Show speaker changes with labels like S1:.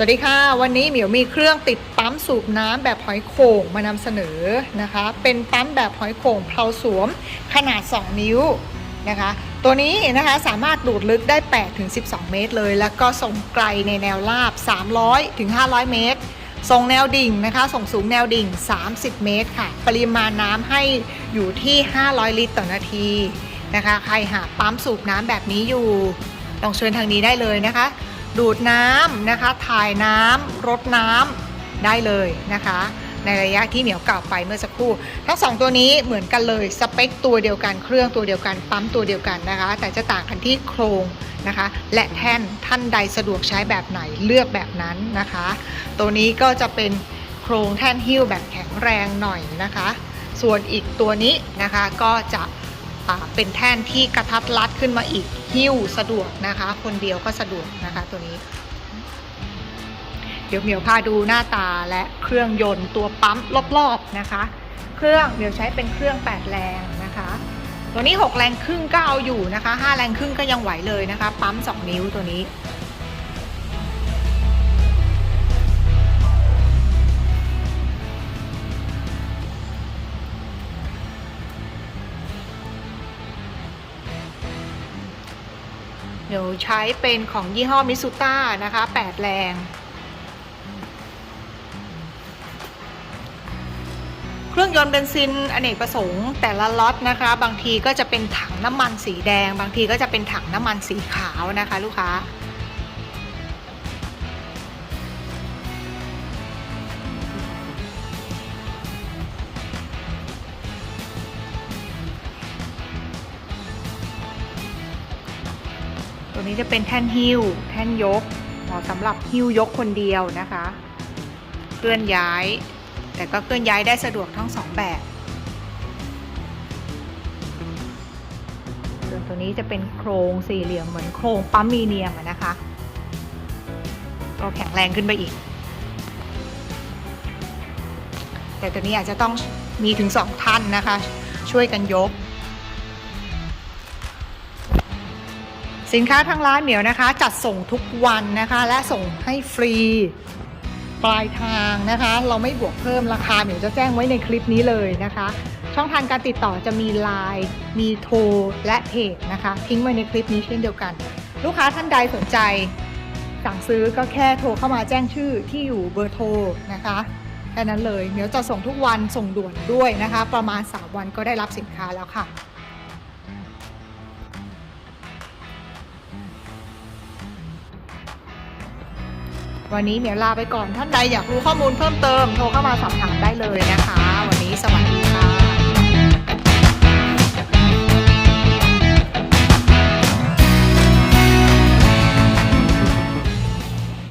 S1: สวัสดีค่ะ วันนี้เหมียวมีเครื่องติดปั๊มสูบน้ำแบบหอยโข่งมานำเสนอนะคะ เป็นปั๊มแบบหอยโข่งเพลาสวมขนาด 2 นิ้วนะคะ ตัวนี้นะคะสามารถดูดลึกได้8ถึง12 เมตรเลย แล้วก็ส่งไกลในแนวราบ 300ถึง500 เมตร ส่งแนวดิ่งนะคะ ส่งสูงแนวดิ่ง 30 เมตรค่ะ ปริมาณน้ำให้อยู่ที่ 500 ลิตรต่อนาทีนะคะ ใครหาปั๊มสูบน้ำแบบนี้อยู่ลองเชิญทางนี้ได้เลยนะคะ ดูดน้ำนะคะ ถ่ายน้ำรดน้ำได้เลยนะคะ ในระยะที่เหนียวกล่าวไปเมื่อสักครู่ ทั้งสองตัวนี้เหมือนกันเลยสเปคตัวเดียวกันเครื่องตัวเดียวกันปั๊มตัวเดียวกันนะคะ แต่จะต่างกันที่โครงนะคะ และแท่นท่านใดสะดวกใช้แบบไหนเลือกแบบนั้นนะคะ ตัวนี้ก็จะเป็นโครงแท่นหิ้วแบบแข็งแรงหน่อยนะคะ ส่วนอีกตัวนี้นะคะก็จะ เป็นแท่นที่กระทัดรัดขึ้นมาอีกหิ้วสะดวกนะคะ คนเดียวก็สะดวกนะคะตัวนี้ เดี๋ยวเหมียวพาดูหน้าตาและเครื่องยนต์ตัวปั๊มรอบๆนะคะ เครื่องเหมียวใช้เป็นเครื่อง8แรงนะคะ ตัวนี้ 6 แรงครึ่งก็เอาอยู่นะคะ 5 แรงครึ่งก็ยังไหวเลยนะคะ ปั๊ม 2 นิ้วตัวนี้ เดี๋ยวใช้เป็นของยี่ห้อมิสุต้านะคะ8แรงเครื่องยนต์เบนซินอเนกประสงค์แต่ละล็อตนะคะ บางทีก็จะเป็นถังน้ำมันสีแดง บางทีก็จะเป็นถังน้ำมันสีขาวนะคะ ลูกค้า ตัวนี้จะเป็นแท่นหิ้ว แท่นยกเหมาะสำหรับหิ้วยกคนเดียวนะคะ เคลื่อนย้าย แต่ก็เคลื่อนย้ายได้สะดวกทั้งสองแบบส่วนตัวนี้จะเป็นโครงสี่เหลี่ยมเหมือนโครงปั๊มมีเนียมนะคะ ก็แข็งแรงขึ้นไปอีก แต่ตัวนี้อาจจะต้องมีถึงสองท่านนะคะ ช่วยกันยก สินค้าทางร้านเหมียวนะคะ จัดส่งทุกวันนะคะ และส่งให้ฟรี ปลายทางนะคะ เราไม่บวกเพิ่มราคาเหมียวจะแจ้งไว้ในคลิปนี้เลยนะคะ ช่องทางการติดต่อจะมี Line มีโทรและเพจนะคะ ทิ้งไว้ในคลิปนี้เช่นเดียวกัน ลูกค้าท่านใดสนใจ สั่งซื้อก็แค่โทรเข้ามาแจ้งชื่อที่อยู่เบอร์โทรนะคะแค่นั้นเลยเหมียวจะส่งทุกวันส่งด่วนด้วยนะคะ ประมาณ 3 วันก็ได้รับสินค้าแล้วค่ะ วันนี้เหมียวลาไปก่อนท่านใดอยากรู้ข้อมูลเพิ่มเติมโทรเข้ามาสอบถามได้เลยนะคะ วันนี้สวัสดีค่ะ